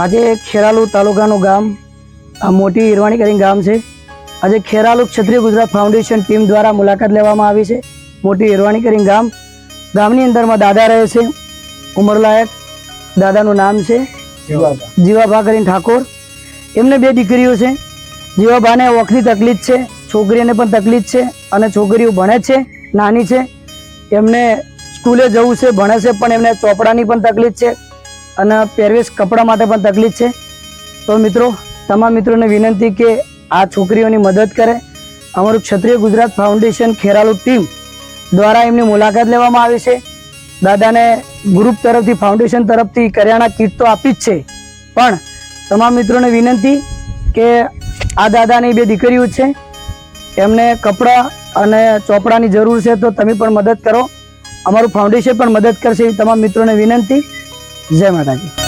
આજે ખેરાલુ તાલુકાનું ગામ આ મોટી ઈરવાણી કરીને ગામ છે. આજે ખેરાલુ ક્ષત્રિય ગુજરાત ફાઉન્ડેશન ટીમ દ્વારા મુલાકાત લેવામાં આવી છે. મોટી ઈરવાણી કરીને ગામ. ગામની અંદરમાં દાદા રહે છે ઉંમરલાયક. દાદાનું નામ છે જીવાભા. કરીને ઠાકોર. એમને બે દીકરીઓ છે. જીવાભાને ઓખની તકલીફ છે છોકરીને પણ તકલીફ છે અને છોકરીઓ ભણે છે નાની છે. એમને સ્કૂલે જવું છે ભણે છે પણ એમને ચોપડાની પણ તકલીફ છે. અને પહેરવેશ કપડાં માટે પણ તકલીફ છે. તો મિત્રો, તમામ મિત્રોને વિનંતી કે આ છોકરીઓની મદદ કરે. અમારું ક્ષત્રિય ગુજરાત ફાઉન્ડેશન ખેરાલુ ટીમ દ્વારા એમની મુલાકાત લેવામાં આવી છે. દાદાને ગ્રુપ તરફથી, ફાઉન્ડેશન તરફથી કરિયાણા કીટ તો આપી જ છે. પણ તમામ મિત્રોને વિનંતી કે આ દાદાની બે દીકરીઓ છે. એમને કપડાં અને ચોપડાની જરૂર છે તો તમે પણ મદદ કરો. અમારું ફાઉન્ડેશન પણ મદદ કરશે એવી તમામ મિત્રોને વિનંતી. જય માતાજી.